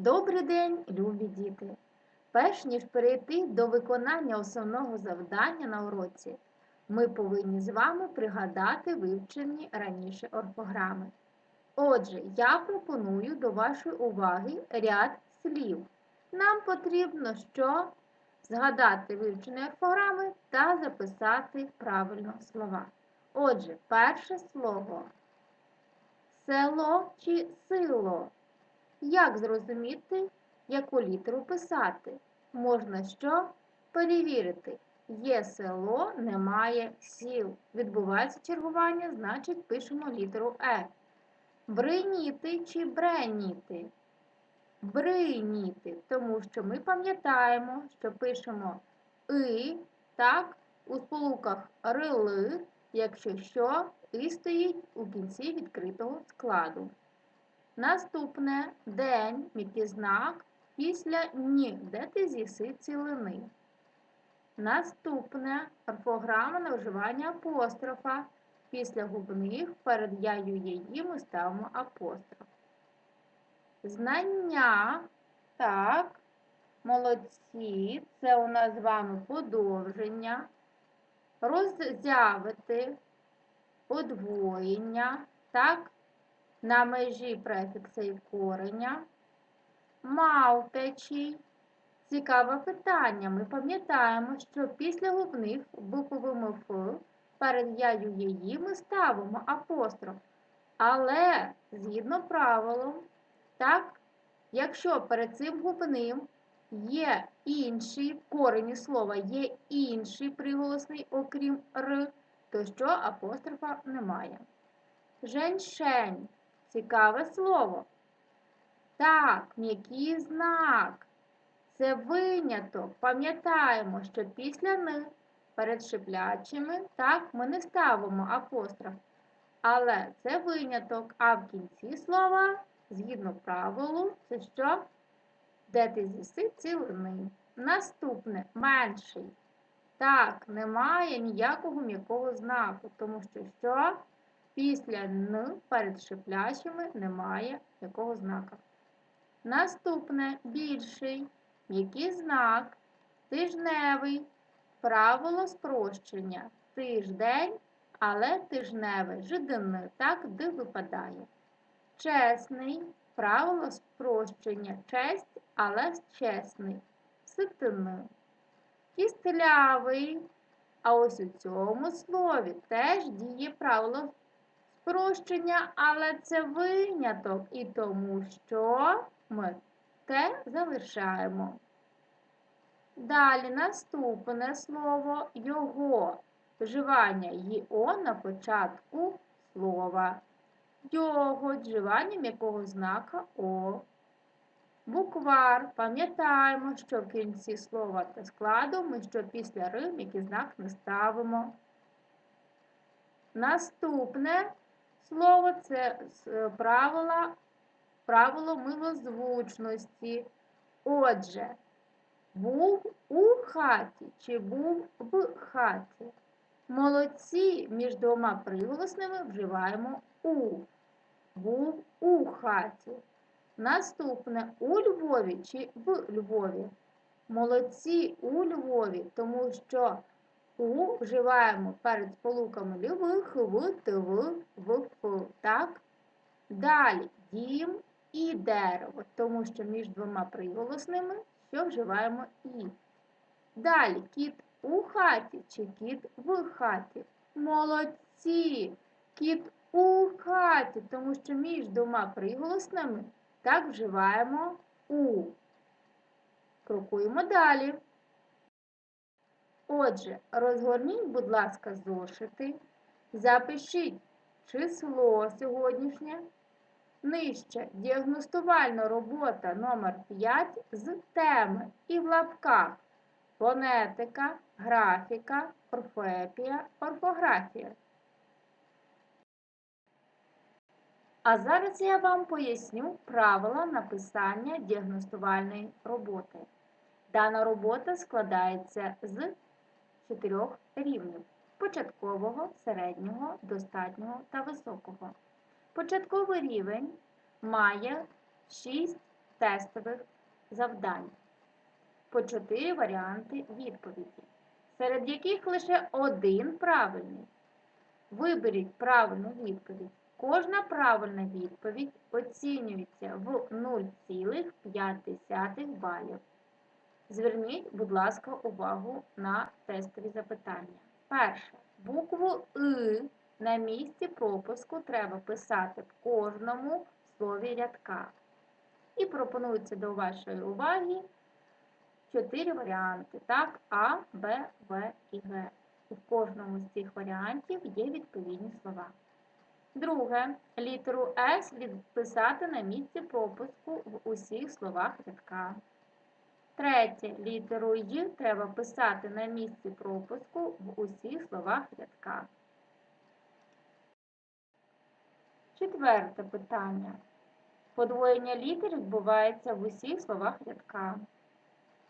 Добрий день, любі діти! Перш ніж перейти до виконання основного завдання на уроці, ми повинні з вами пригадати вивчені раніше орфограми. Отже, я пропоную до вашої уваги ряд слів. Нам потрібно що? Згадати вивчені орфограми та записати правильно слова. Отже, перше слово село чи сило. Як зрозуміти, яку літеру писати? Можна що? Перевірити. Є село, немає сіл. Відбувається чергування, значить пишемо літеру Е. Бриніти чи бреніти? Бриніти, тому що ми пам'ятаємо, що пишемо и, так, у сполуках рили, якщо що, і стоїть у кінці відкритого складу. Наступне. День, який знак. Після ні, де ти з'їси цілини. Наступне. Орфограма на вживання апострофа. Після губних перед яю її ми ставимо апостроф. Знання, так, молодці, це у нас з вами подовження, роззявити, подвоєння, так, на межі префікса і кореня. Мавпячий. Цікаве питання. Ми пам'ятаємо, що після губних буквами Ф перед яю її ми ставимо апостроф. Але, згідно правилам, так, якщо перед цим губним є інший в корені слова, є інший приголосний, окрім Р, то що апострофа немає. Женьшень. Цікаве слово. Так, м'який знак. Це виняток. Пам'ятаємо, що після них перед шиплячими, так, ми не ставимо апостроф. Але це виняток. А в кінці слова, згідно правилу, це що? Де ти з'їси цілини. Наступне менший. Так, немає ніякого м'якого знаку, тому що що? Після Н перед шиплячими немає якого знака. Наступне більший, який знак, тижневий, правило спрощення. Тиждень, але тижневий, жидини, так, де випадає. Чесний, правило спрощення, честь, але чесний, ситини. Кістлявий, а ось у цьому слові теж діє правило спрощення, але це виняток, і тому що ми те залишаємо. Далі наступне слово його вживання «йо» на початку слова. Його вживання м'якого знака О. Буквар. Пам'ятаємо, що в кінці слова та складу ми що після Р м'який знак не ставимо. Наступне слово це правило, правило милозвучності. Отже, був у хаті чи був в хаті. Молодці між двома приголосними вживаємо у. Був у хаті. Наступне у Львові чи в Львові. Молодці у Львові, тому що у вживаємо перед сполуками лівих, в, тв, в, ф. Так? Далі дім і дерево, тому що між двома приголосними що вживаємо і. Далі кіт у хаті чи кіт в хаті. Молодці! Кіт у хаті, тому що між двома приголосними так вживаємо у. Крокуємо далі. Отже, розгорніть, будь ласка, зошити, запишіть число сьогоднішнє. Нижче діагностувальна робота номер 5 з теми і в лапках фонетика, графіка, орфоепія, орфографія. А зараз я вам поясню правила написання діагностувальної роботи. Дана робота складається з чотирьох рівнів початкового, середнього, достатнього та високого. Початковий рівень має 6 тестових завдань. По чотири варіанти відповіді, серед яких лише один правильний. Виберіть правильну відповідь. Кожна правильна відповідь оцінюється в 0,5 балів. Зверніть, будь ласка, увагу на тестові запитання. Перше. Букву И на місці пропуску треба писати в кожному слові рядка. І пропонується до вашої уваги чотири варіанти. Так, А, Б, В і Г. У кожному з цих варіантів є відповідні слова. Друге. Літеру С відписати на місці пропуску в усіх словах рядка. Третє. Літеру Й треба писати на місці пропуску в усіх словах рядка. Четверте питання. Подвоєння літер відбувається в усіх словах рядка.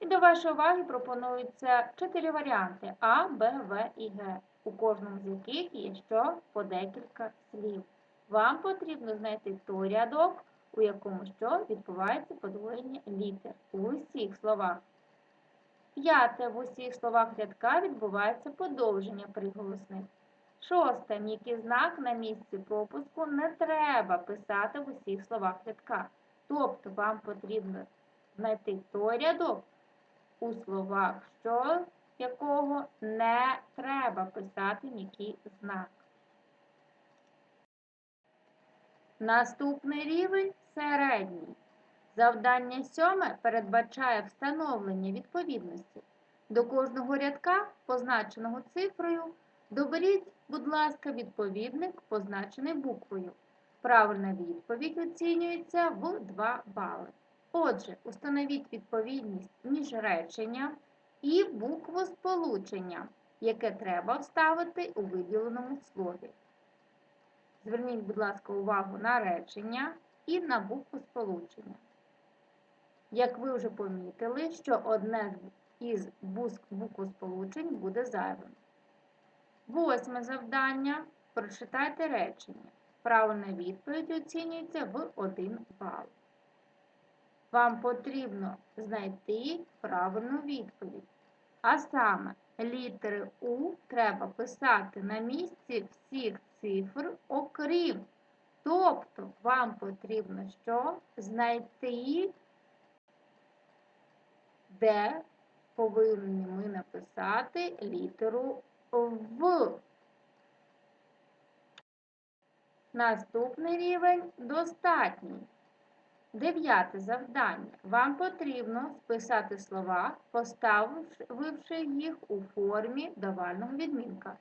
І до вашої уваги пропонуються чотири варіанти А, Б, В і Г, у кожному з яких є що по декілька слів. Вам потрібно знайти той рядок, у якому що відбувається подвоєння літер у усіх словах. П'яте в усіх словах рядка відбувається подовження приголосних. Шосте м'який знак на місці пропуску не треба писати в усіх словах рядка. Тобто вам потрібно знайти той рядок, у словах, що якого не треба писати м'який знак. Наступний рівень середній. Завдання сьоме передбачає встановлення відповідності. До кожного рядка, позначеного цифрою, доберіть, будь ласка, відповідник, позначений буквою. Правильна відповідь оцінюється в 2 бали. Отже, установіть відповідність між реченням і буквосполученням, яке треба вставити у виділеному слові. Зверніть, будь ласка, увагу на речення і на буквосполучення. Як ви вже помітили, що одне із буквосполучень буде зайвим. Восьме завдання. Прочитайте речення. Правильна відповідь оцінюється в 1 бал. Вам потрібно знайти правильну відповідь. А саме, літери У треба писати на місці всіх цифр, окрім. Тобто, вам потрібно що? Знайти, де повинні ми написати літеру В. Наступний рівень достатній. Дев'яте завдання. Вам потрібно списати слова, поставивши їх у формі давального відмінка.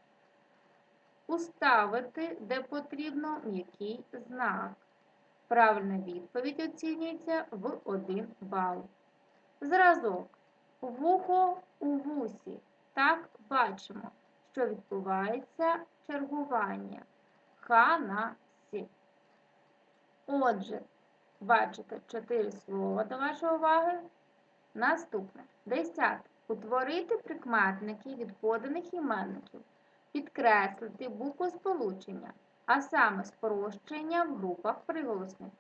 Уставити, де потрібно, м'який знак. Правильна відповідь оцінюється в 1 бал. Зразок. Вухо у вусі. Так бачимо, що відбувається чергування. Х на сі. Отже, Бачите, чотири слова до вашої уваги. Наступне. Десяте. Утворити прикметники від поданих іменників. Підкреслити буквосполучення, а саме спрощення в групах приголосних.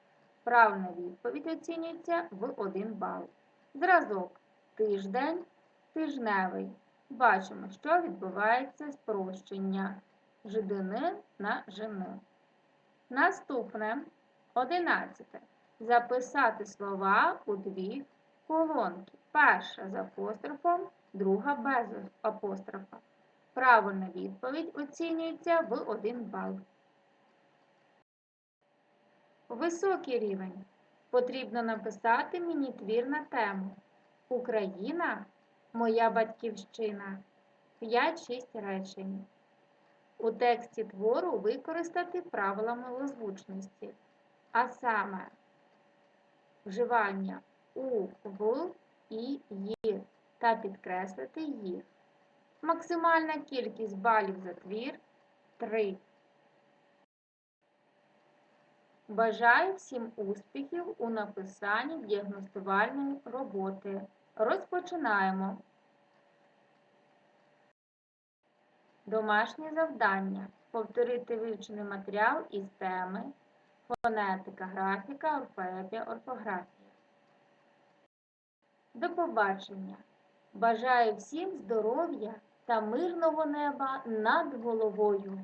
Правильна відповідь оцінюється в 1 бал. Зразок. Тиждень, тижневий. Бачимо, що відбувається спрощення жидини на жини. Наступне. Одинадцяте записати слова у дві колонки. Перша з апострофом, друга без апострофа. Правильна відповідь оцінюється в 1 бал. Високий рівень. Потрібно написати міні-твір на тему Україна моя батьківщина. 5-6 речень. У тексті твору використати правила милозвучності, а саме вживання у, в і ї та підкреслити їх. Максимальна кількість балів за твір 3. Бажаю всім успіхів у написанні діагностувальної роботи. Розпочинаємо. Домашнє завдання. Повторити вивчений матеріал із теми фонетика, графіка, орфоепія, орфографія. До побачення! Бажаю всім здоров'я та мирного неба над головою!